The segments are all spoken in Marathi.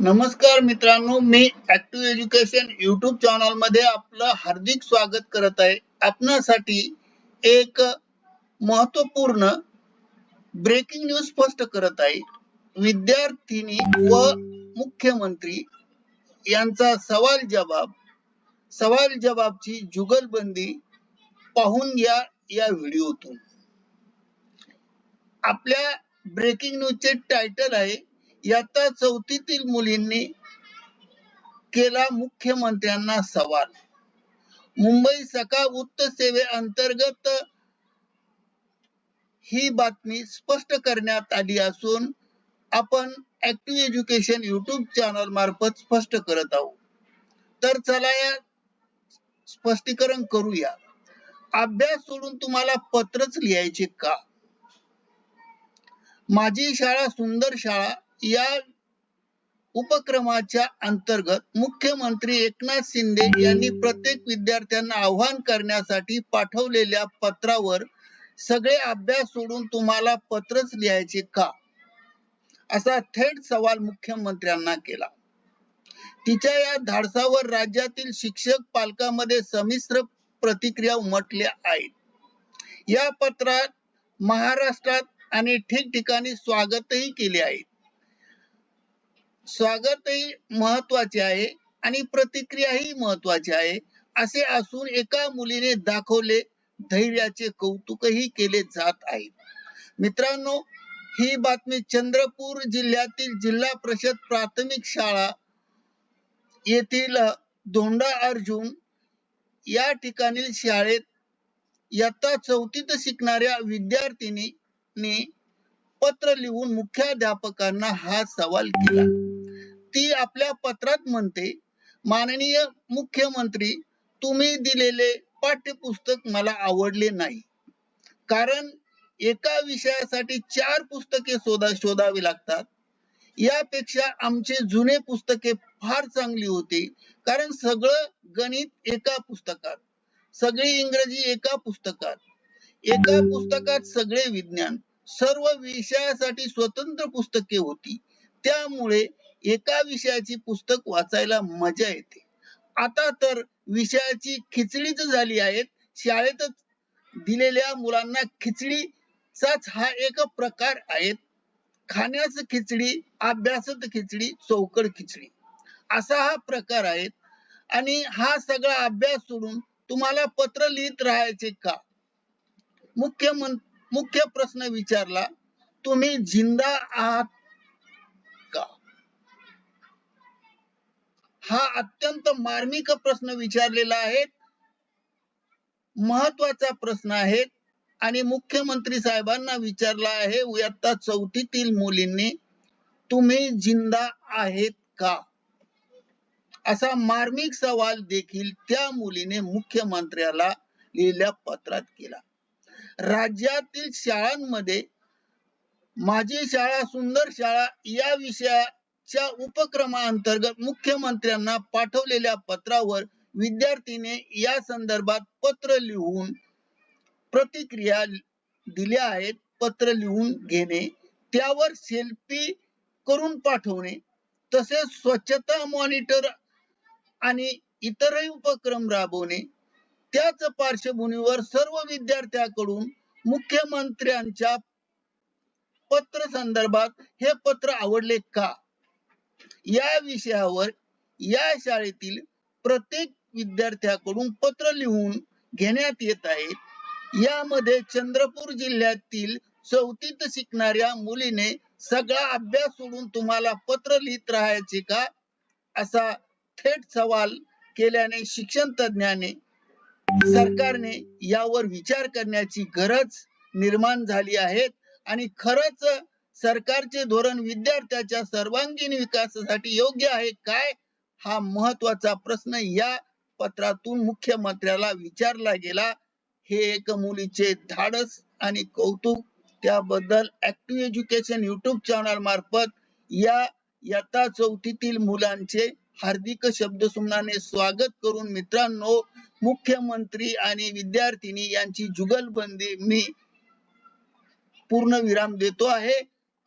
नमस्कार मित्रांनो मी ऍक्टिव्ह एज्युकेशन युट्यूब चॅनलमध्ये आपलं हार्दिक स्वागत करत आहे. आपणासाठी एक महत्त्वपूर्ण ब्रेकिंग न्यूज स्पष्ट करत आहे. विद्यार्थिनी व मुख्यमंत्री यांचा सवाल जवाब सवाल जवाबची जुगलबंदी पाहून घ्या या व्हिडिओतून आपल्या ब्रेकिंग न्यूजचे टायटल आहे इयत्ता चौथीतील मुलींनी केला मुख्यमंत्र्यांना सवाल. मुंबई सकाळ वृत्त सेवे अंतर्गत ही बातमी स्पष्ट करण्यात आली असून आपण ऍक्टिव्ह एज्युकेशन युट्यूब चॅनल मार्फत स्पष्ट करत आहोत. तर चला या स्पष्टीकरण करूया. अभ्यास सोडून तुम्हाला पत्रच लिहायचे का? माझी शाळा सुंदर शाळा या उपक्रमाच्या अंतर्गत मुख्यमंत्री एकनाथ शिंदे यांनी प्रत्येक विद्यार्थ्यांना आवाहन करण्यासाठी पाठवलेल्या पत्रावर सगळे अभ्यास सोडून तुम्हाला पत्रच लिहायचे का? असा थेट सवाल मुख्यमंत्र्यांना केला. तिच्या या धाडसावर राज्यातील शिक्षक पालकांमध्ये संमिश्र प्रतिक्रिया उमटल्या आहेत. या पत्रात महाराष्ट्रात आणि ठिकठिकाणी स्वागतही केले आहे स्वागतही महत्त्वाचे आहे आणि प्रतिक्रियाही महत्वाची आहे असे असून एका मुलीने दाखवले धैर्याचे कौतुकही केले जात आहे. मित्रांनो ही बातमी चंद्रपूर जिल्ह्यातील जिल्हा परिषद प्राथमिक शाळा येथील धोंडा अर्जुन या ठिकाणी शाळेत इयत्ता चौथीत शिकणाऱ्या विद्यार्थिनी पत्र लिहून मुख्याध्यापकांना हा सवाल केला. ती आपल्या पत्रात म्हणते माननीय मुख्यमंत्री तुम्ही दिलेले पाठ्यपुस्तक मला आवडले नाही. कारण एका विषयासाठी चार पुस्तके शोधा शोधावी लागतात. यापेक्षा आमचे जुने पुस्तके फार चांगली होती. कारण सगळं गणित एका पुस्तकात. सगळी इंग्रजी एका पुस्तकात. एका पुस्तकात सगळे विज्ञान. सर्व विषयासाठी स्वतंत्र पुस्तके होती. त्यामुळे एका विषयाची पुस्तक वाचायला मजा येते. आता तर विषयाची खिचडीच झाली आहे. शाळेतच दिलेल्या मुलांना खिचडीचाच हा एक प्रकार आहे. खाण्याच खिचडी अभ्यासत खिचडी चौकड खिचडी असा हा प्रकार आहे. आणि हा सगळा अभ्यास सोडून तुम्हाला पत्र लिहित राहायचे का? मुख्य मुख्य प्रश्न विचारला तुम्ही जिंदा आहात का हा अत्यंत मार्मिक प्रश्न विचारलेला आहे. महत्त्वाचा प्रश्न आहे. आणि मुख्यमंत्री साहेबांना विचारला आहे इयत्ता चौथीतील मुलींनी तुम्ही जिंदा आहेत का? असा मार्मिक सवाल देखील त्या मुलीने मुख्यमंत्र्याला लिहिल्या पत्रात केला. राज्यातील शाळांमध्ये माझी शाळा सुंदर शाळा या विषया च्या उपक्रमाअंतर्गत मुख्यमंत्र्यांना पाठवलेल्या पत्रावर विद्यार्थीने या संदर्भात पत्र लिहून प्रतिक्रिया दिल्या आहेत. पत्र लिहून घेणे त्यावर सेल्फी करून पाठवणे तसेच स्वच्छता मॉनिटर आणि इतरही उपक्रम राबवणे. त्याच पार्श्वभूमीवर सर्व विद्यार्थ्यांकडून मुख्यमंत्र्यांच्या पत्र संदर्भात हे पत्र आवडले का? या विषयावर या शाळेतील प्रत्येक विद्यार्थ्याकडून पत्र लिहून घेण्यात येत आहे. यामध्ये चंद्रपूर जिल्ह्यातील चौथीत शिकणाऱ्या मुलीने सगळा अभ्यास सोडून तुम्हाला पत्र लिहित राहायचे का? असा थेट सवाल केल्याने शिक्षण तज्ञाने सरकारने यावर विचार करण्याची गरज निर्माण झाली आहे. आणि खरंच सरकारचे धोरण विद्यार्थ्याच्या सर्वांगीण विकासासाठी योग्य आहे काय? हा महत्त्वाचा प्रश्न या पत्रातून मुख्यमंत्र्याला विचारला गेला. हे एक मुलीचे धाडस आणि कौतुक. त्याबद्दल ऍक्टिव्ह एज्युकेशन युट्यूब चॅनल मार्फत या यथा चौथीतील मुलांचे हार्दिक शब्द सुमनाने स्वागत करून मित्रांनो मुख्यमंत्री आणि विद्यार्थिनी यांची जुगलबंदी मी पूर्ण विराम देतो आहे.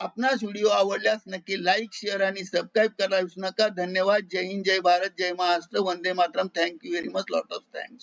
आपणास व्हिडिओ आवडल्यास नक्की लाईक शेअर आणि सबस्क्राईब करायला विसरू नका. धन्यवाद. Jai Hind Jai Bharat Jai Maharashtra. Vande Mataram. Thank you very much lot of thanks